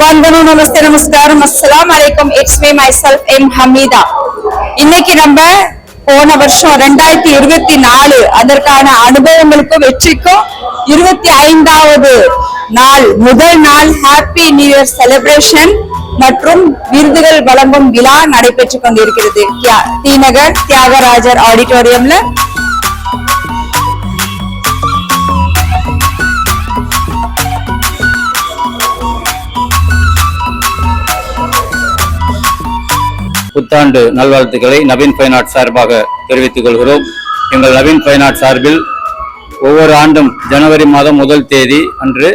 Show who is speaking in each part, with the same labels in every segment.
Speaker 1: Hi நமஸ்தே நமஸ்காரம். அஸ்லாம் அலைக்கும். It's me myself M Hameeda. இன்னைக்கு நம்ம போன வருஷம் ரெண்டாயிரத்தி இருபத்தி நாலு அதற்கான அனுபவங்களுக்கும் வெற்றிக்கும் இருபத்தி ஐந்தாவது நாள் முதல் நாள் ஹாப்பி நியூ இயர் செலிப்ரேஷன் மற்றும் விருதுகள் வழங்கும் விழா நடைபெற்றுக் கொண்டிருக்கிறது. தியாகராஜர் ஆடிட்டோரியம்ல
Speaker 2: புத்தாண்டு நல்வாழ்த்துக்களை நவீன் ஃபைன் சார்பாக தெரிவித்துக் கொள்கிறோம். எங்கள் நவீன் ஃபைன் சார்பில் ஒவ்வொரு ஆண்டும் ஜனவரி மாதம் முதல் தேதி அன்று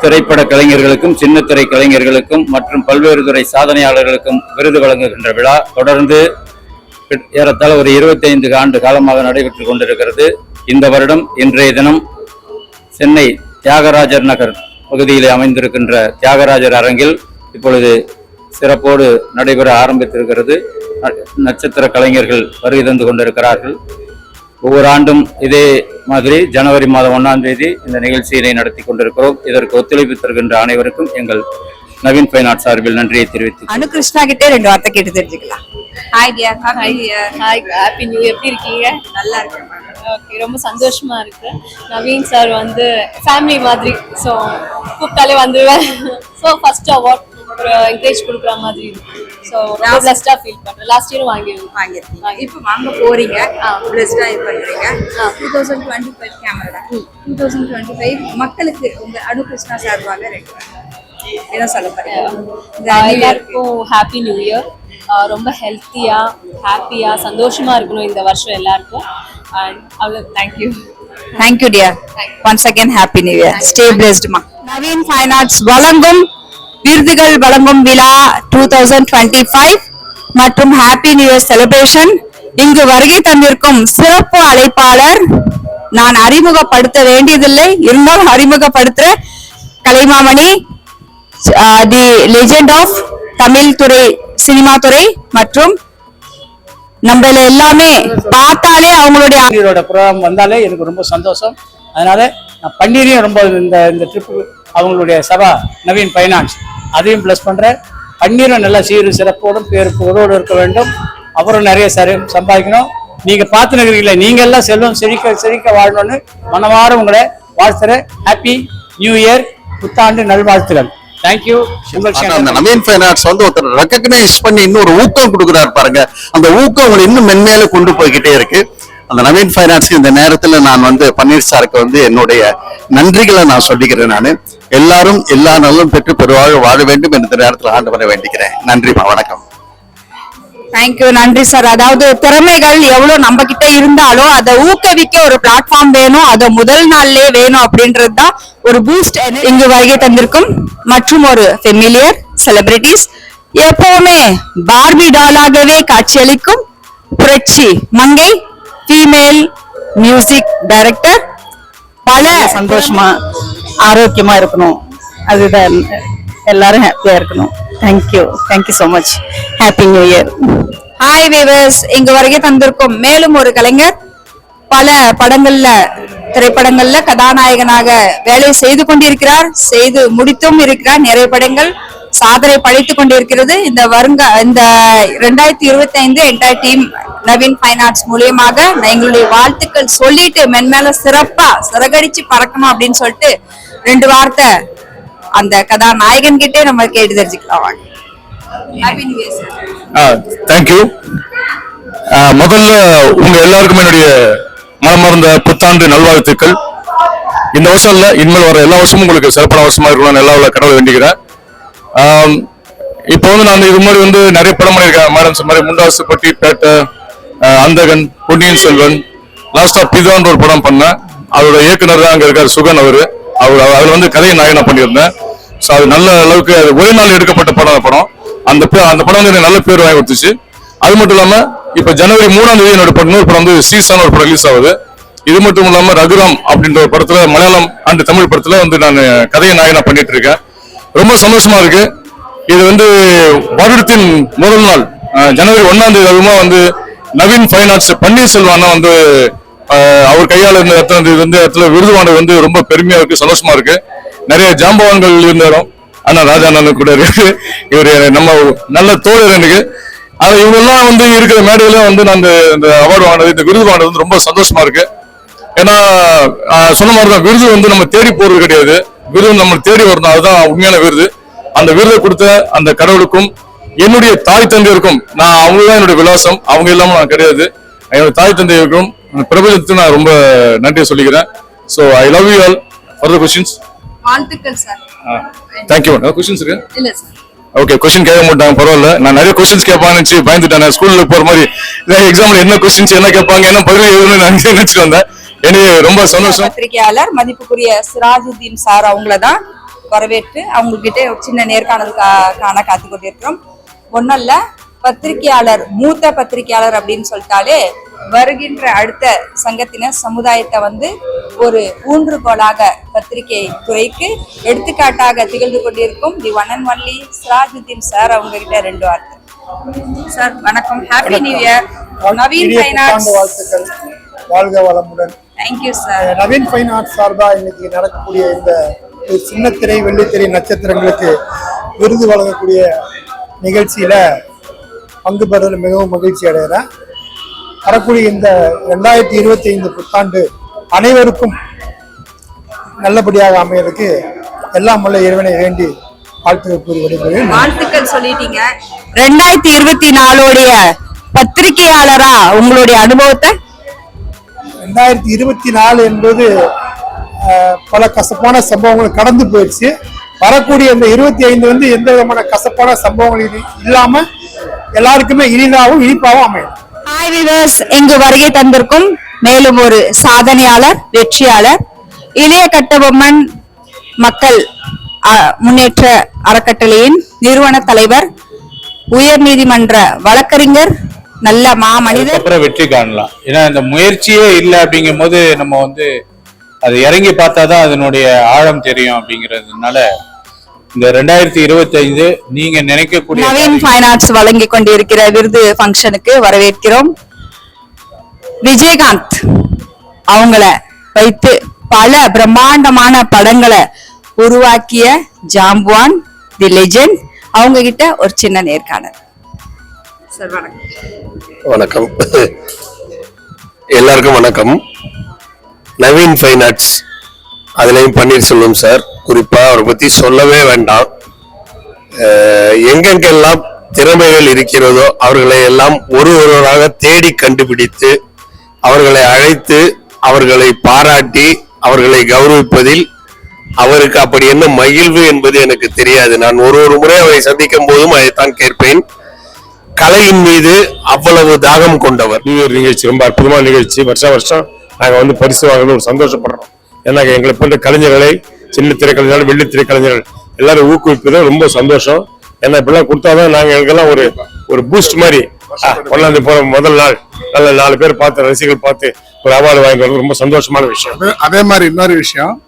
Speaker 2: திரைப்பட கலைஞர்களுக்கும் சின்னத்திரை கலைஞர்களுக்கும் மற்றும் பல்வேறு துறை சாதனையாளர்களுக்கும் விருது வழங்குகின்ற விழா. தொடர்ந்து ஏறத்தாழ ஒரு 25 ஆண்டு காலமாக நடைபெற்று கொண்டிருக்கிறது. இந்த வருடம் இன்றைய தினம் சென்னை தியாகராஜர் நகர் பகுதியிலே அமைந்திருக்கின்ற தியாகராஜர் அரங்கில் இப்பொழுது சிறப்போடு நடைபெற ஆரம்பித்திருக்கிறது. நட்சத்திர கலைஞர்கள் வருகை தந்து கொண்டிருக்கிறார்கள். ஒவ்வொரு ஆண்டும் இதே மாதிரி ஜனவரி மாதம் ஒன்றாம் தேதி இந்த நிகழ்ச்சியினை நடத்தி கொண்டிருக்கிறோம். இதற்கு ஒத்துழைப்பு தருகின்ற அனைவருக்கும் எங்கள் நவீன் ஃபைன் ஆர்ட் சார்பில் நன்றியை தெரிவித்து
Speaker 1: அனு கிருஷ்ணா கிட்டே ரெண்டு வார்த்தை கேட்டு தெரிஞ்சுக்கலாம். Hi dear year
Speaker 3: hi happy new எப்படி இருக்கீங்க?
Speaker 1: நல்லா இருக்கேன்
Speaker 3: ஓகே ரொம்ப சந்தோஷமா இருக்கு. நவீன் சார் வந்து ஃபேமிலி மாதிரி ஸோ கூப்பிட்டாலே வந்துடுவேன் ஸோ ஃபர்ஸ்ட் அவார்ட் ஒரு என்கரேஜ் கொடுக்குற மாதிரி ஸோ ரொம்ப பிளஸ்டாக ஃபீல் பண்ணுறேன் லாஸ்ட் இயரும் வாங்கியிருக்கேன்
Speaker 1: வாங்கியிருக்கீங்க. இப்போ வாங்க போறீங்க.
Speaker 3: ஆ.
Speaker 1: பிளஸ்டா இது பண்றீங்க.
Speaker 3: ஆ.
Speaker 1: Two thousand twenty five camera two thousand twenty five மக்களுக்கு உங்க அனு கிருஷ்ணா சார்பாக ரெண்டு என்ன சொல்ல க்கு.
Speaker 3: எல்லாருக்கும் ஹாப்பி நியூ இயர் ரொம்ப ஹெல்த்தியாக ஹாப்பியாக சந்தோஷமா இருக்கணும் இந்த வருஷம் எல்லாருக்கும். அண்ட் அவ்வளோ thank you
Speaker 1: dear. Once again, Happy New Year. Stay blessed, ma. Naveen fine arts வழங்கும் விருதுகள் வழங்கும் விழா டூ தௌசண்ட் டுவெண்ட்டி ஃபைவ் மற்றும் ஹாப்பி நியூ இயர் செலிப்ரேஷன் இங்கு வருகை தந்திருக்கும் சிறப்பு அழைப்பாளர். நான் அறிமுகப்படுத்த வேண்டியதில்லை. இருந்தாலும் அறிமுகப்படுத்துற Kalaimamani the legend of Tamil துறை சினிமா துறை மற்றும் நம்மள எல்லாமே பார்த்தாலே அவங்களுடைய
Speaker 4: ப்ரோக்ராம் வந்தாலே எனக்கு ரொம்ப சந்தோஷம். அதனால நான் பன்னீரையும் ரொம்ப இந்த இந்த ட்ரிப்பு அவங்களுடைய சபா நவீன் ஃபைனான்ஸ் அதையும் ப்ளஸ் பண்றேன். பன்னீரும் நல்லா சீரு சிறப்போடும் பேரு புகழோடு இருக்க வேண்டும். அவரும் நிறைய சரி சம்பாதிக்கணும். நீங்க பார்த்து நிற்கிறீங்களே நீங்க எல்லாம் செல்வம் செழிக்க செழிக்க வாழணும்னு மனமாற உங்களை வாழ்த்துறேன். ஹாப்பி நியூ இயர் புத்தாண்டு நல்வாழ்த்துகள் தேங்க்யூ
Speaker 5: அந்த நவீன் ஃபைனான்ஸ் வந்து ஒருத்தர் ரெக்கக்னைஸ் பண்ணி இன்னொரு ஊக்கம் கொடுக்குறாரு பாருங்க. அந்த ஊக்கம் உங்களை இன்னும் மென்மேல கொண்டு போய்கிட்டே இருக்கு. அந்த நவீன் ஃபைனான்ஸ்க்கு இந்த நேரத்துல நான் வந்து பன்னீர் சாருக்கு வந்து என்னுடைய நன்றிகளை நான் சொல்லிக்கிறேன் நான். எல்லாரும் எல்லா நலனும் பெற்று பெருவாழ் வாழ வேண்டும் என்ற இந்த நேரத்தில் ஆண்டவரை வேண்டிக்கிறேன். நன்றிமா வணக்கம்.
Speaker 1: தேங்க்யூ நன்றி சார் அதாவது திறமைகள் எவ்வளவு நம்ம கிட்ட இருந்தாலும் அதை ஊக்குவிக்க ஒரு பிளாட்ஃபார்ம் வேணும் அதை முதல் நாள்லயே வேணும் அப்படின்றது தான் ஒரு பூஸ்ட் இங்கு வருகை தந்திருக்கும் மற்றும் ஒரு ஃபெமிலியர் செலிபிரிட்டிஸ் எப்பவுமே பார்பி டாலாகவே காட்சியளிக்கும் புரட்சி மங்கை ஃபீமேல் மியூசிக் டைரக்டர் பல
Speaker 6: சந்தோஷமா ஆரோக்கியமா இருக்கணும். அதுதான் எல்லாரும் ஹாப்பியா இருக்கணும். Thank you thank you so much happy new year
Speaker 1: hi வேவர்ஸ் இங்கு வரைக்கும் தந்திருக்கும் மேலும் ஒரு கலைஞர். பல படங்கள்ல திரைப்படங்கள்ல கதாநாயகனாக வேலை செய்து கொண்டிருக்கிறார். செய்து முடித்தும் இருக்கிறார். நிறைய படங்கள். சாதனை படைத்துக் கொண்டிருக்கிறது. இந்த வருங்க இந்த ரெண்டாயிரத்தி இருபத்தி ஐந்து entire team Naveen fine arts மூலியமாக நான் எங்களுடைய வாழ்த்துக்கள் சொல்லிட்டு மென்மேல சிறப்பா சிறகடிச்சு பறக்கணும் அப்படின்னு சொல்லிட்டு ரெண்டு வார்த்தை அந்த கதாநாயகன் கிட்டே நம்ம கேட்டு தெரிஞ்சுக்கலாம் வாங்க.
Speaker 7: தேங்க்யூ முதல்ல உங்க எல்லாருக்கும் என்னுடைய மனமார்ந்த புத்தாண்டு நல்வாழ்த்துக்கள். இந்த வருஷம் இல்ல இனிமேல் வர எல்லா வருஷமும் உங்களுக்கு சிறப்பான வருஷமா இருக்கணும்னு எல்லா உள்ள கடவுளை வேண்டிக்கிறேன். இப்போ வந்து நான் இது மாதிரி வந்து நிறைய படம் பண்ணியிருக்கேன். மேடம் மாதிரி முண்டாசு பட்டி பேட்டை அந்தகன் பொன்னியின் செல்வன் லாஸ்டா பிதான்ற ஒரு படம் பண்ணேன். அவரோட இயக்குனர் தான் அங்கே இருக்காரு சுகன் அவர். அவர் அதில் வந்து கதையை நாயகனா பண்ணியிருந்தேன்? ஸோ அது நல்ல அளவுக்கு அது ஒரே நாள் எடுக்கப்பட்ட படம் அந்த படம். அந்த பே- அந்த படம் வந்து எனக்கு நல்ல பேர் வாங்கி கொடுத்துச்சு. அது மட்டும் இல்லாமல் இப்போ ஜனவரி மூணாம் தேதி என்னோட படம் இன்னொரு படம் வந்து சீசான ஒரு படம் ரிலீஸ் ஆகுது. இது மட்டும் இல்லாமல் ரகுராம் அப்படின்ற ஒரு படத்தில் மலையாளம் அண்ட் தமிழ் படத்தில் வந்து நான் கதையை நாயனா பண்ணிட்டு இருக்கேன். ரொம்ப சந்தோஷமா இருக்கு. இது வந்து வருடத்தின் முதல் நாள். ஜனவரி ஒன்னாம் தேதி அதுமா வந்து நவீன் ஃபைனான்ஸ் பன்னீர்செல்வம் அண்ணா வந்து அவர் கையால் இருந்த இடத்துல இது வந்து இடத்துல விருது வாங்கினது வந்து ரொம்ப பெருமையா இருக்கு சந்தோஷமா இருக்கு. நிறைய ஜாம்பவான்கள் இருந்த இடம். அண்ணா ராஜா அண்ணன் கூட இருக்கு. இவர் நம்ம நல்ல தோழர் எனக்கு. ஆனா இவங்கெல்லாம் வந்து இருக்கிற மேடையில வந்து நான் இந்த அவார்டு வாங்கினது இந்த விருது வாங்கினது வந்து ரொம்ப சந்தோஷமா இருக்கு. ஏன்னா சொன்ன மாதிரி தான் விருது வந்து நம்ம தேடி போறது கிடையாது. விருது நம்ம தேடி வரணும். அதுதான் உண்மையான விருது. அந்த விருதை கொடுத்த அந்த கடவுளுக்கும் என்னுடைய தாய் தந்தையருக்கும் நான் அவங்க தான் என்னுடைய விலாசம். அவங்க இல்லாம நான் கிடையாது. என்னோட தாய் தந்தையருக்கும் பிரபஞ்சத்துக்கு நான் ரொம்ப நன்றி சொல்லிக்கிறேன். So I love you all further questions
Speaker 1: வாழ்த்துக்கள் சார்
Speaker 7: தேங்க்யூ கொஸ்டின்ஸ் இருக்கு?
Speaker 1: இல்ல சார்
Speaker 7: ஓகே கொஸ்டின் கேட்க மாட்டாங்க பரவாயில்ல. நான் நிறைய கொஸ்டின்ஸ் கேட்பான்னு நினைச்சு பயந்துட்டேன். நான் ஸ்கூல்ல போற மாதிரி எக்ஸாம்ல என்ன கொஸ்டின்ஸ் என்ன கேட்பாங்க என்ன பதில் எழுதணும்னு நான் நினைச்சிட்டு வந்தேன். எனவே ரொம்ப சந்தோஷம்.
Speaker 1: பத்திரிகையாளர் மதிப்புக்குரிய சிராஜுதீன் சார் அவங்கள தான் வரவேற்று அவங்க கிட்ட ஒரு சின்ன நேர்காணல் காண காத்து கொண்டிருக்கிறோம். ஒன்றும் இல்ல பத்திரிகையாளர் மூத்த பத்திரிகையாளர் அப்படின்னு சொல்லிட்டாலே வருகின்ற அடுத்த சங்கத்தினர் சமுதாயத்தை வந்து ஒரு ஊன்றுகோலாக பத்திரிகை துறைக்கு எடுத்துக்காட்டாக திகழ்ந்து கொண்டிருக்கும் the one and only Sirajuddin sir அவங்க கிட்ட ரெண்டு வார்த்தை. சார் வணக்கம். Happy new year Naveen finance
Speaker 8: வாழ்த்துக்கள். வாழ்க வளமுடன்.
Speaker 1: Thank you sir
Speaker 8: Naveen fine arts சார்பா இன்னைக்கு நடக்கக்கூடிய இந்த சின்னத்திரை வெள்ளித்திரை நட்சத்திரங்களுக்கு விருது வழங்கக்கூடிய நிகழ்ச்சியில பங்கு பெறுவதில் மிகவும் மகிழ்ச்சி அடைகிறேன். வரக்கூடிய இந்த ரெண்டாயிரத்தி இருபத்தி ஐந்து புத்தாண்டு அனைவருக்கும் நல்லபடியாக அமையறதுக்கு எல்லாம் வல்ல இறைவனை வேண்டி வாழ்த்துக்கள் கூறி விடைபெறுகிறேன்.
Speaker 1: வாழ்த்துக்கள் சொல்லிட்டீங்க. ரெண்டாயிரத்தி இருபத்தி நாலோடைய பத்திரிகையாளரா உங்களுடைய அனுபவத்தை?
Speaker 8: ரெண்டாயிரத்தி இருபத்தி நாலு என்பது பல கசப்பான சம்பவங்கள் கடந்து போயிடுச்சு. வரக்கூடிய இந்த இருபத்தி ஐந்து வந்து எந்த விதமான கசப்பான சம்பவங்கள் இல்லாம எல்லாருக்குமே இனிதாகவும் இனிப்பாகவும் அமையும்.
Speaker 1: ஹாய் விவர்ஸ் இங்கு வருகை தந்திருக்கும் மேலும் ஒரு சாதனையாளர் வெற்றியாளர் இளைய கட்டபொம்மன் மக்கள் அஹ், முன்னேற்ற அறக்கட்டளையின் நிறுவன தலைவர் உயர் நீதிமன்ற வழக்கறிஞர் நல்ல மாமனிதர்.
Speaker 9: அப்புறம் வெற்றி காணலாம். ஏன்னா இந்த முயற்சியே இல்லை அப்படிங்கும் போது நம்ம வந்து அது இறங்கி பார்த்தாதான் அதனுடைய ஆழம் தெரியும் அப்படிங்கிறதுனால இந்த ரெண்டாயிரத்தி இருபத்தி ஐந்து நீங்க நினைக்கக்கூடிய
Speaker 1: நவீன் ஃபைனான்ஸ் வழங்கி கொண்டிருக்கிற விருது ஃபங்க்ஷனுக்கு வரவேற்கிறோம். விஜயகாந்த் அவங்கள வைத்து பல பிரம்மாண்டமான படங்களை உருவாக்கிய ஜாம்பவான் தி லெஜெண்ட் அவங்க கிட்ட ஒரு சின்ன நேர்காணல். சார் வணக்கம்.
Speaker 5: வணக்கம். எல்லாருக்கும் வணக்கம். Naveen fine arts. அதுலேயும் பன்னீர்செல்வம் சார். குறிப்பாக அவரை பத்தி சொல்லவே வேண்டாம். எங்கெங்கெல்லாம் திறமைகள் இருக்கிறதோ அவர்களை எல்லாம் ஒரு ஒருவராக தேடி கண்டுபிடித்து அவர்களை அழைத்து அவர்களை பாராட்டி அவர்களை கௌரவிப்பதில் அவருக்கு அப்படி என்ன மகிழ்வு என்பது எனக்கு தெரியாது. நான் ஒரு ஒரு முறை அவரை சந்திக்கும் போதும் அதைத்தான் கேட்பேன். கலையின் மீது அவ்வளவு தாகம் கொண்டவர்.
Speaker 7: நியூ இயர் நிகழ்ச்சி ரொம்ப அற்புதமான நிகழ்ச்சி. வருஷம் வருஷம் நாங்க வந்து பரிசு வாங்குறது ஒரு சந்தோஷப்படுறோம். ஏன்னா எங்களை போன்ற கலைஞர்களை சின்ன திரைக்கலைஞர்கள் வெள்ளி திரைக்கலைஞர்கள் எல்லாரும் ஊக்குவிப்பது ரொம்ப சந்தோஷம். ஏன்னா இப்படிலாம் கொடுத்தாதான் நாங்க எங்களுக்கெல்லாம் ஒரு ஒரு பூஸ்ட் மாதிரி. கொண்டாந்து போற முதல் நாள். நல்ல நாலு பேர் பார்த்து ரசிகர்கள் பார்த்து ஒரு அவார்டு வாங்கி வரது ரொம்ப சந்தோஷமான விஷயம்.
Speaker 10: அது- அதே மாதிரி இன்னொரு விஷயம்.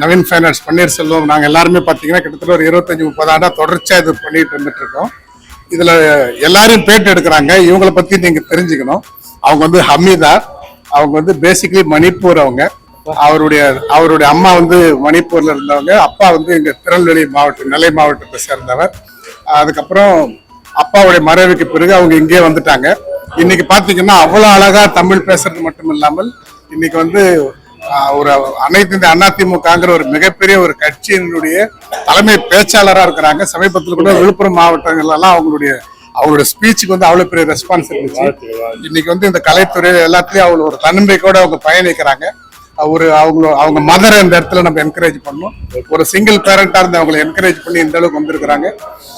Speaker 10: நவீன் ஃபைனான்ஸ் பன்னீர்செல்வம் நாங்கள் எல்லாருமே பார்த்தீங்கன்னா கிட்டத்தட்ட ஒரு இருபத்தஞ்சி முப்பது ஆண்டா தொடர்ச்சியாக இது பண்ணிட்டு இருந்துட்டு இருக்கோம். இதில் எல்லாரையும் பேட்டு எடுக்கிறாங்க. இவங்களை பற்றி நீங்கள் தெரிஞ்சுக்கணும். அவங்க வந்து ஹமீதா. அவங்க வந்து பேசிக்கலி மணிப்பூர் அவங்க. அவருடைய அவருடைய அம்மா வந்து மணிப்பூர்ல இருந்தவங்க. அப்பா வந்து இங்க திருநெல்வேலி மாவட்டம் நெல்லை மாவட்டத்தை சேர்ந்தவர். அதுக்கப்புறம் அப்பாவுடைய மறைவுக்கு பிறகு அவங்க இங்கே வந்துட்டாங்க. இன்னைக்கு பாத்தீங்கன்னா அவ்வளவு அழகா தமிழ் பேசுறது மட்டும் இல்லாமல் இன்னைக்கு வந்து ஒரு அனைத்து இந்த அதிமுகங்கிற ஒரு மிகப்பெரிய ஒரு கட்சியினுடைய தலைமை பேச்சாளராக இருக்கிறாங்க. சமீபத்தில் கூட விழுப்புரம் மாவட்டங்கள்லாம் அவங்களுடைய அவங்களோட ஸ்பீச்சுக்கு வந்து அவ்வளோ பெரிய ரெஸ்பான்ஸ் இருந்துச்சு. இன்னைக்கு வந்து இந்த கலைத்துறை எல்லாத்துலேயும் அவங்க ஒரு தன்னம்பிக்கையோட அவங்க பயணிக்கிறாங்க. ஒரு அவங்க அவங்க மதரை இந்த இடத்துல நம்ம என்கரேஜ் பண்ணணும். ஒரு சிங்கிள் பேரண்டாக இருந்து அவங்களை என்கரேஜ் பண்ணி இந்த அளவுக்கு வந்திருக்கிறாங்க.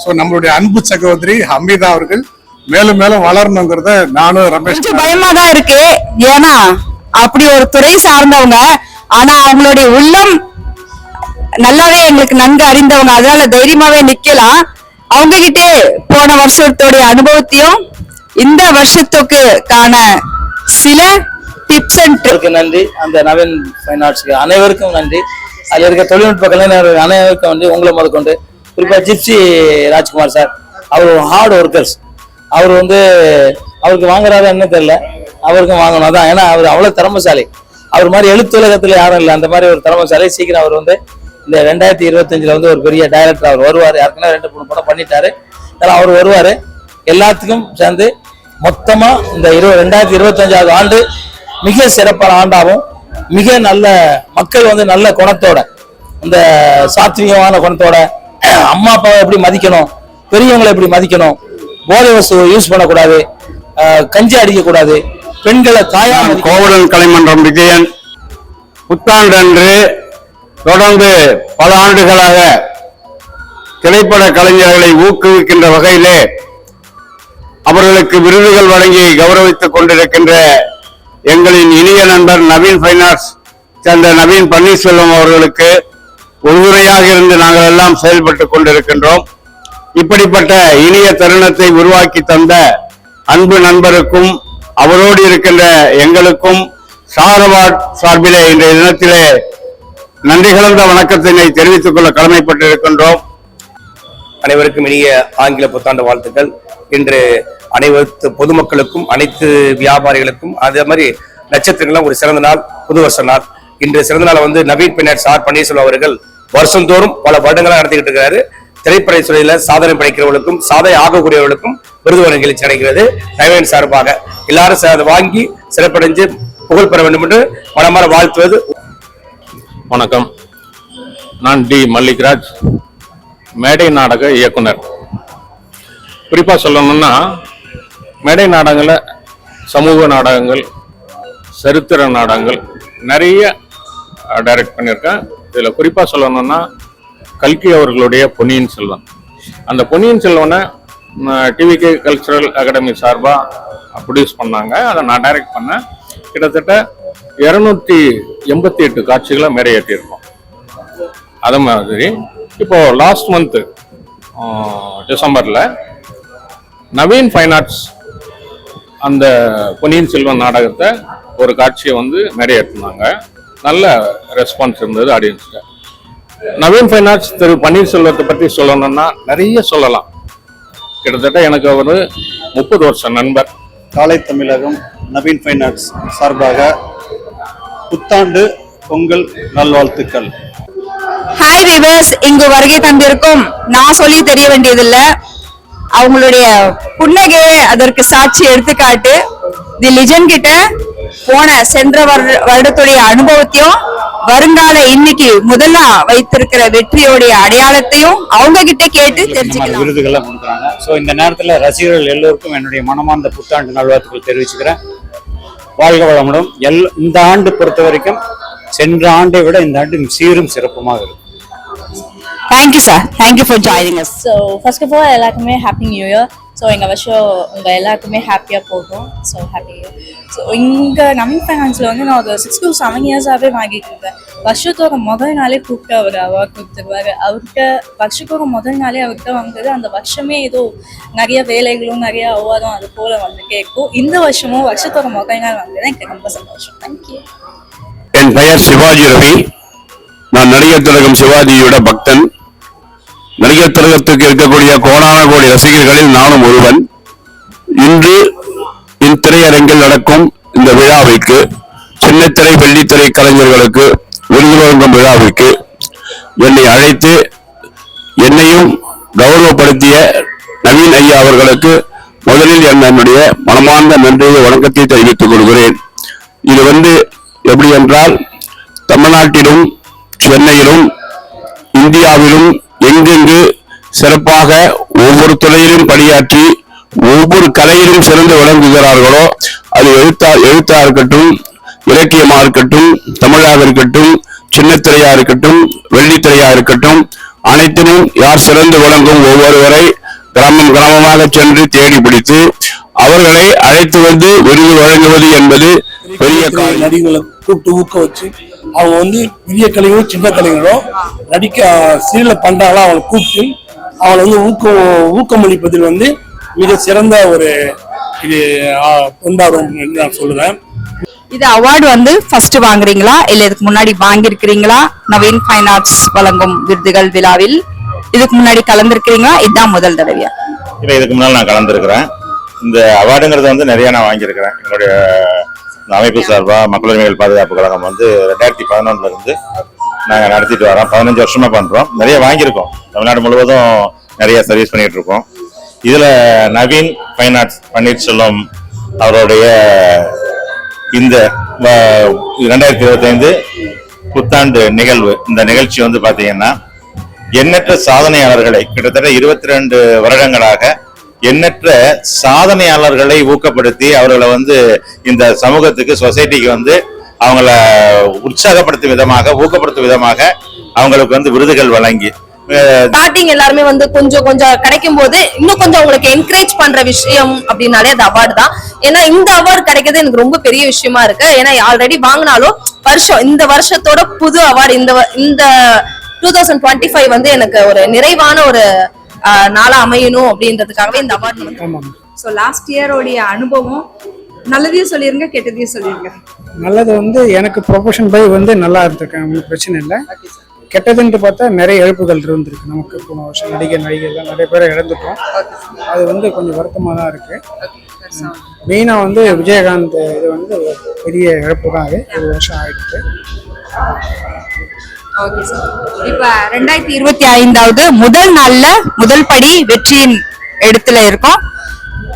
Speaker 10: ஸோ நம்மளுடைய அன்பு சகோதரி ஹமீதா அவர்கள் மேலும் மேலும் வளரணுங்கிறத நானும் ரமேஷ்
Speaker 1: பயமா தான் இருக்கு. ஏன்னா அப்படி ஒரு துறை சார்ந்தவங்க ஆனா அவங்களுடைய உள்ளம் நல்லாவே எங்களுக்கு நன்கு அறிந்தவங்க. அதனால தைரியமாவே நிக்கலாம். அவங்க கிட்டே போன வருஷத்தோடைய அனுபவத்தையும் இந்த வருஷத்துக்கு காண சில டிப்ஸ் அண்ட்
Speaker 11: நன்றி. அந்த நவீன் ஃபைன் ஆர்ட்ஸ்க்கு அனைவருக்கும் நன்றி. அதில் இருக்க தொழில்நுட்ப கலைஞர்கள் அனைவருக்கும் வந்து உங்களை முதற்கொண்டு குறிப்பாக ஜிப்சி ராஜ்குமார் சார். அவர் ஹார்ட் ஒர்க்கர்ஸ் அவர் வந்து அவருக்கு வாங்குறாரு என்ன தெரியல. அவருக்கும் வாங்கணும். தான் ஏன்னா அவர் அவ்வளோ திறமசாலி. அவர் மாதிரி எழுத்துலகத்தில் யாரும் இல்லை. அந்த மாதிரி ஒரு திறமசாலி சீக்கிரம் அவர் வந்து இந்த ரெண்டாயிரத்தி இருபத்தஞ்சில் வந்து ஒரு பெரிய டைரக்டர் அவர் வருவார். ஏற்கனவே ரெண்டு மூணு படம் பண்ணிட்டாரு. ஏன்னா அவர் வருவார். எல்லாத்துக்கும் சேர்ந்து மொத்தமாக இந்த இரு ரெண்டாயிரத்தி இருபத்தஞ்சாவது ஆண்டு மிக சிறப்பான ஆண்டாகவும் மிக நல்ல மக்கள் வந்து நல்ல குணத்தோட இந்த சாத்வீகமான குணத்தோட அம்மா அப்பாவை எப்படி மதிக்கணும்? பெரியவங்களை எப்படி மதிக்கணும்? போதை வசதி யூஸ் பண்ணக்கூடாது. கஞ்சி அடிக்கக்கூடாது. பெண்களை தாயா
Speaker 12: கோவலன் கலைமன்றம் விஜயன். புத்தாண்டு அன்று தொடர்ந்து பல ஆண்டுகளாக திரைப்பட கலைஞர்களை ஊக்குவிக்கின்ற வகையிலே அவர்களுக்கு விருதுகள் வழங்கி கௌரவித்துக் கொண்டிருக்கின்ற எங்களின் இனிய நண்பர் நவீன் ஃபைனான்ஸ் சேர்ந்த நவீன் பன்னீர்செல்வம் அவர்களுக்கு உறுதுணையாக இருந்து நாங்கள் எல்லாம் செயல்பட்டுக் கொண்டிருக்கின்றோம். இப்படிப்பட்ட இனிய தருணத்தை உருவாக்கி தந்த அன்பு நண்பருக்கும் அவரோடு இருக்கின்ற எங்களுக்கும் சாரவாட் சார்பிலே இன்றைய தினத்திலே நன்றி கலந்த வணக்கத்தினை தெரிவித்துக் கொள்ள கடமைப்பட்டிருக்கின்றோம்.
Speaker 13: அனைவருக்கும் இனிய ஆங்கில புத்தாண்டு வாழ்த்துக்கள். இன்று அனைவரு பொதுமக்களுக்கும் அனைத்து வியாபாரிகளுக்கும் அதே மாதிரி நட்சத்திரங்களும் ஒரு சிறந்த நாள் புது வருஷ நாள். இன்று சிறந்த நாளை வந்து நவீன் பின்னர் சார் பன்னீர்செல்வம் அவர்கள் வருஷந்தோறும் பல வருடங்களாக நடத்திக்கிட்டு இருக்கிறாரு திரைப்படை துறையில சாதனை படைக்கிறவர்களுக்கும் சாதனை ஆகக்கூடியவர்களுக்கும் விருது வழங்கி கிடைக்கிறது. நடக்கிறது நவீன் சார்பாக எல்லாரும் அதை வாங்கி சிறப்படைஞ்சு புகழ் பெற வேண்டும் என்று மனமாற வாழ்த்துவது.
Speaker 14: வணக்கம். நான் டி. மல்லிக்ராஜ் மேடை நாடக இயக்குனர். குறிப்பாக சொல்லணும்னா மேடை நாடகங்களை சமூக நாடகங்கள் சரித்திர நாடகங்கள் நிறைய டைரக்ட் பண்ணியிருக்கேன். இதில் குறிப்பாக சொல்லணும்னா கல்கி அவர்களுடைய பொன்னியின் செல்வன். அந்த பொன்னியின் செல்வனை டிவிகே கல்ச்சுரல் அகாடமி சார்பாக ப்ரொடியூஸ் பண்ணாங்க. அதை நான் டைரக்ட் பண்ணேன். கிட்டத்தட்ட இரநூத்தி எண்பத்தி எட்டு காட்சிகளை மேடையேற்றியிருக்கோம் அது மாதிரி. இப்போது லாஸ்ட் மந்த்து டிசம்பரில் நவீன் ஃபைன் ஆர்ட்ஸ் அந்த பொன்னியின் செல்வன் நாடகத்தை ஒரு காட்சியை வந்து மேடையேற்றினாங்க. நல்ல ரெஸ்பான்ஸ் இருந்தது ஆடியன்ஸ்க்கு நவீன் ஃபைன் ஆர்ட்ஸ் திரு பன்னீர்செல்வத்தை பற்றி சொல்லணும்னா நிறைய சொல்லலாம். கிட்டத்தட்ட எனக்கு அவர் முப்பது வருஷம் நண்பர்.
Speaker 15: காலை தமிழகம் நவீன் ஃபைனான்ஸ் சார்பாக புத்தாண்டு பொங்கல் நல்வாழ்த்துக்கள்.
Speaker 1: ஹாய் விவர்ஸ் இங்கு வருகை தந்திருக்கும். நான் சொல்லி தெரிய வேண்டியதில்ல. அவங்களுடைய புன்னகையே அதற்கு சாட்சி எடுத்துக்காட்டு தி லிஜன் கிட்ட போன சென்ற வருட- வருடத்துடைய அனுபவத்தையும் வருங்கால இன்னைக்கு முதல்ல வைத்திருக்கிற வெற்றியோடைய அடையாளத்தையும் அவங்க கிட்ட கேட்டு தெரிஞ்சுக்கலாம்.
Speaker 15: விருதுகள்லாம் கொடுக்குறாங்க. ஸோ இந்த நேரத்தில் ரசிகர்கள் எல்லோருக்கும் என்னுடைய மனமார்ந்த புத்தாண்டு நல்வாழ்த்துக்கள் தெரிவிச்சுக்கிறேன். வாழ்க வளமுடன். எல் இந்த ஆண்டு பொறுத்த வரைக்கும் சென்ற ஆண்டை விட இந்த ஆண்டு சீரும் சிறப்புமாக இருக்கும்.
Speaker 1: Thank you sir thank you for joining us
Speaker 16: so first of all எல்லாருக்குமே ஹாப்பி நியூ இயர் ஸோ எங்கள் வருஷம் உங்கள் எல்லாருக்குமே ஹாப்பியாக போகும். ஸோ ஹாப்பி ஸோ இங்கே நம் ஃபைனான்ஸில் வந்து நான் ஒரு சிக்ஸ் டு செவன் இயர்ஸாகவே வாங்கிட்டு இருக்கேன் வருஷத்தோட முதல் நாளே கூப்பிட்டு அவர் அவார்ட் கொடுத்துருவாரு. அவர்கிட்ட வருஷத்தோட முதல் நாளே அவர்கிட்ட வாங்குறது அந்த வருஷமே ஏதோ நிறைய வேலைகளும் நிறைய அவார்டும் அது போல் வந்து கேட்கும். இந்த வருஷமும் வருஷத்தோட முதல் நாள் வாங்குறது எனக்கு ரொம்ப சந்தோஷம். தேங்க்யூ
Speaker 13: என் பெயர் சிவாஜி ரவி. நான் நடிகர் திலகம் சிவாஜியோட பக்தன். நடிகர் திலகத்துக்கு இருக்கக்கூடிய கோடான கோடி ரசிகர்களில் நானும் ஒருவன். இன்று இத்திரையரங்கில் நடக்கும் இந்த விழாவிற்கு சின்னத்திரை வெள்ளித்திரை கலைஞர்களுக்கு விருது வழங்கும் விழாவிற்கு என்னை அழைத்து என்னையும் கௌரவப்படுத்திய நவீன் ஐயா அவர்களுக்கு முதலில் என்னுடைய மனமார்ந்த நன்றியை வணக்கத்தை தெரிவித்துக் கொள்கிறேன். இது வந்து எப்படி என்றால் தமிழ்நாட்டிலும் சென்னையிலும் இந்தியாவிலும் எங்கெங்கு சிறப்பாக ஒவ்வொரு துறையிலும் பணியாற்றி ஒவ்வொரு கலையிலும் சிறந்து விளங்குகிறார்களோ அது எழுத்தா எழுத்தா இருக்கட்டும் இலக்கியமா இருக்கட்டும் தமிழாக இருக்கட்டும் சின்னத்திரையா இருக்கட்டும் வெள்ளித்திரையா இருக்கட்டும் அனைத்திலும் யார் சிறந்து விளங்கும் ஒவ்வொருவரை கிராமம் கிராமமாக சென்று தேடி பிடித்து அவர்களை அழைத்து வந்து விருது வழங்குவது என்பது பெரிய
Speaker 17: நடிகர்களை கூப்பிட்டு ஊக்க வச்சு அவங்க வந்து பெரிய கலைஞரும் சின்ன கலைஞரும் நடிக்க சீரியல பண்றாங்களோ அவங்களை கூப்பிட்டு அவங்களை வந்து ஊக்கம் ஊக்கமளிப்பதில் வந்து மிக சிறந்த ஒரு இது கொண்டாடும் என்று நான் சொல்லுவேன்.
Speaker 1: இது அவார்டு வந்து ஃபர்ஸ்ட் வாங்குறீங்களா? இல்ல இதுக்கு முன்னாடி வாங்கியிருக்கிறீங்களா? நவீன் ஃபைன் ஆர்ட்ஸ் வழங்கும் விருதுகள் விழாவில் இதுக்கு முன்னாடி கலந்திருக்கிறீங்களா? இதுதான் முதல் தடவையா?
Speaker 14: இல்லை இதுக்கு முன்னால் நான் கலந்துருக்கிறேன். இந்த அவார்டுங்கிறது வந்து நிறைய நான் வாங்கியிருக்கிறேன். இந்த அமைப்பு சார்பாக மக்கள் உரிமைகள் பாதுகாப்பு கழகம் வந்து ரெண்டாயிரத்தி பதினொன்றுலேருந்து நாங்கள் நடத்திட்டு வரோம். பதினஞ்சு வருஷமாக பண்ணுறோம் நிறைய வாங்கியிருக்கோம். தமிழ்நாடு முழுவதும் நிறைய சர்வீஸ் பண்ணிகிட்டு இருக்கோம் இதில் நவீன் ஃபைன் ஆர்ட்ஸ் பன்னீர்செல்வம் அவருடைய இந்த ரெண்டாயிரத்தி இருபத்தைந்து புத்தாண்டு நிகழ்வு இந்த நிகழ்ச்சி வந்து பார்த்தீங்கன்னா எண்ணற்ற சாதனையாளர்களை கிட்டத்தட்ட இருபத்தி ரெண்டு வருடங்களாக எண்ணற்ற சாதனையாளர்களை ஊக்கப்படுத்தி அவர்களை வந்து இந்த சமூகத்துக்கு சொசைட்டிக்கு வந்து அவங்கள உற்சாகப்படுத்தும் விதமாக ஊக்கப்படுத்தும் விதமாக அவங்களுக்கு வந்து விருதுகள் வழங்கி
Speaker 18: ஸ்டார்டிங் எல்லாருமே வந்து கொஞ்சம் கொஞ்சம் கிடைக்கும் போது இன்னும் கொஞ்சம் உங்களுக்கு என்கரேஜ் பண்ற விஷயம் அப்படின்னாலே அது அவார்டு தான். ஏன்னா இந்த அவார்டு கிடைக்கிறது எனக்கு ரொம்ப பெரிய விஷயமா இருக்கு. ஏன்னா ஆல்ரெடி வாங்கினாலும் வருஷம் இந்த வருஷத்தோட புது அவார்டு இந்த வ- இந்த டூ தௌசண்ட் டுவெண்ட்டி ஃபைவ் வந்து எனக்கு ஒரு நிறைவான ஒரு நாளா அமையணும் அப்படின்றதுக்காகவே இந்த அவார்டு வந்து
Speaker 1: ஸோ லாஸ்ட் இயரோடைய அனுபவம் நல்லதையும் சொல்லிருங்க கெட்டதையும் சொல்லிருங்க.
Speaker 4: நல்லது வந்து எனக்கு ப்ரொஃபஷன் பை வந்து நல்லா இருந்திருக்கேன் ஒன்றும் பிரச்சனை இல்லை. கெட்டதுன்ட்டு பார்த்தா நிறைய இழப்புகள் இருந்திருக்கு. நமக்கு போன வருஷம் நடிகர் நடிகர்லாம் நிறைய பேரை இழந்துட்டோம். அது வந்து கொஞ்சம் வருத்தமாக தான் இருக்கு. மெயினாக வந்து விஜயகாந்த் இது வந்து பெரிய இழப்பு தான் அது. ஒரு வருஷம் ஆயிடுச்சு.
Speaker 1: ஓகே சார் இப்ப ரெண்டாயிரத்தி இருபத்தி ஐந்தாவது முதல் நாள்ல முதல் படி வெற்றியின் இடத்துல இருக்கோம்.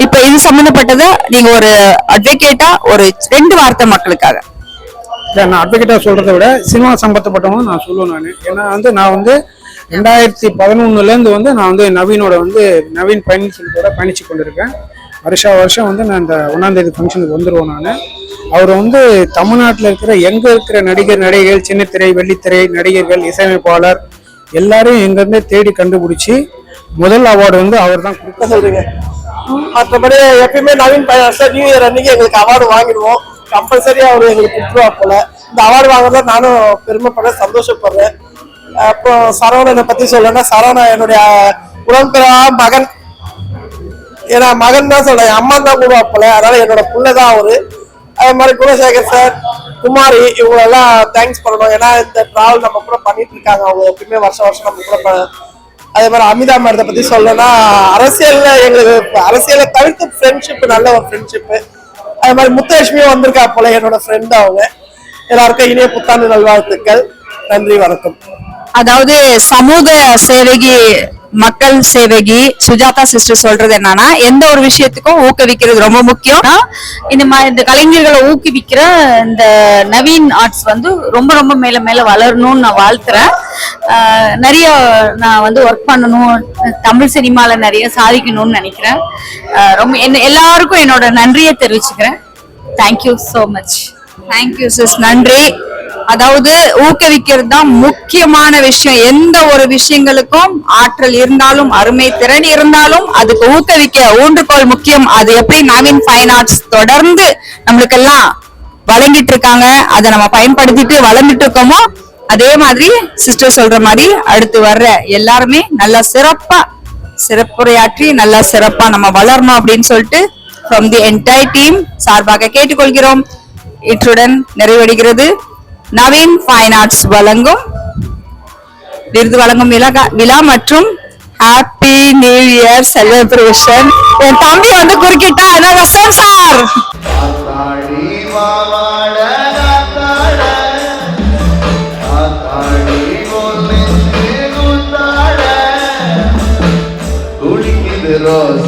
Speaker 1: இப்ப இது சம்பந்தப்பட்டது நீங்க ஒரு அட்வொகேட்டா ஒரு ரெண்டு வார்த்தை மக்களுக்காக.
Speaker 4: இல்லை நான் அட்வொகேட்டா சொல்கிறத விட சினிமா சம்பந்தப்பட்டவங்க நான் சொல்லுவேன் நான். ஏன்னா வந்து நான் வந்து ரெண்டாயிரத்தி பதினொன்னுலேருந்து வந்து நான் வந்து நவீனோட வந்து நவீன் பயணிச்சலத்தோட பயணிச்சு கொண்டிருக்கேன். வருஷா வருஷம் வந்து நான் இந்த ஒன்றாந்தேதி ஃபங்க்ஷனுக்கு வந்துடுவோம் நான். அவர் வந்து தமிழ்நாட்டில் இருக்கிற எங்கே இருக்கிற நடிகர் நடிகைகள் சின்னத்திரை வெள்ளித்திரை நடிகர்கள் இசையமைப்பாளர் எல்லாரையும் எங்கேருந்தே தேடி கண்டுபிடிச்சி முதல் அவார்டு வந்து அவர் தான் கொடுக்க
Speaker 17: சொல்றீங்க? மற்றபடி எப்பயுமே நவீன் சார் நியூ இயர் அன்னைக்கு எங்களுக்கு அவார்டு வாங்கிடுவோம். கம்பல்சரி அவர் எங்களுக்கு கொடுத்துருவா போல. இந்த அவார்டு வாங்குறத நானும் பெருமைப்படுறேன் சந்தோஷப்படுறேன். அப்போ சரவணனை பத்தி சொல்லணும்னா சரவணன் என்னுடைய உடன்பிறா மகன். ஏன்னா மகன் தான் சொல்றேன் அம்மா தான் கூடுவாப்பில்ல அதனால என்னோட பிள்ளை தான் அவரு. அதே மாதிரி குணசேகர் சார் குமாரி இவங்களெல்லாம் தேங்க்ஸ் பண்ணணும். ஏன்னா இந்த டிராவல் நம்ம கூட பண்ணிட்டு இருக்காங்க. அவங்க எப்பயுமே வருஷம் வருஷம் நம்ம கூட அதே மாதிரி அமிதா மேடத்தை பத்தி சொல்லணும்னா அரசியல்ல எங்களுக்கு அரசியலை தவிர்த்து ஃப்ரெண்ட்ஷிப் நல்ல ஒரு ஃப்ரெண்ட்ஷிப் அதே மாதிரி முத்தலட்சுமியும் வந்திருக்கா போல என்னோட ஃப்ரெண்ட் அவங்க. எல்லாருக்கும் இனிய புத்தாண்டு நல்வாழ்த்துக்கள். நன்றி வணக்கம்.
Speaker 1: அதாவது சமூக சேவைக்கு மக்கள் சேவகி சுஜாதா சிஸ்டர் சொல்றது என்னன்னா எந்த ஒரு விஷயத்துக்கும் ஊக்குவிக்கிறது ரொம்ப முக்கியம்.
Speaker 3: இந்த மாதிரி இந்த கலைஞர்களை ஊக்குவிக்கிற இந்த நவீன் ஆர்ட்ஸ் வந்து ரொம்ப ரொம்ப மேல மேல வளரணும்னு நான் வாழ்த்துறேன். நிறைய நான் வந்து ஒர்க் பண்ணணும் தமிழ் சினிமால நிறைய சாதிக்கணும்னு நினைக்கிறேன். ரொம்ப என்ன எல்லாருக்கும் என்னோட நன்றியை தெரிவிச்சுக்கிறேன். Thank you so much
Speaker 1: thank you sis நன்றி. அதாவது ஊக்குவிக்கிறது தான் முக்கியமான விஷயம். எந்த ஒரு விஷயங்களுக்கும் ஆற்றல் இருந்தாலும் அருமை திறன் இருந்தாலும் அதுக்கு ஊக்குவிக்க ஊன்றுகோல் முக்கியம். அது எப்படி நவீன் ஃபைன் ஆர்ட்ஸ் தொடர்ந்து நம்மளுக்கெல்லாம் வழங்கிட்டு இருக்காங்க அதை நம்ம பயன்படுத்திட்டு வளர்ந்துட்டு இருக்கோமோ அதே மாதிரி சிஸ்டர் சொல்ற மாதிரி அடுத்து வர்ற எல்லாருமே நல்லா சிறப்பா சிறப்புரையாற்றி நல்லா சிறப்பா நம்ம வளரணும் அப்படின்னு சொல்லிட்டு ஃப்ரம் தி என்டையர் டீம் சார்பாக கேட்டுக்கொள்கிறோம். இற்றுடன் நிறைவடைகிறது. நவீன் ஃபைன் ஆர்ட்ஸ் வழங்கும். விருது வழங்கும் விழா விழா மற்றும் ஹாப்பி நியூ இயர் செலிப்ரேஷன் என் தம்பி வந்து குறுக்கிட்டா என்ன சார்? Sir
Speaker 15: rose.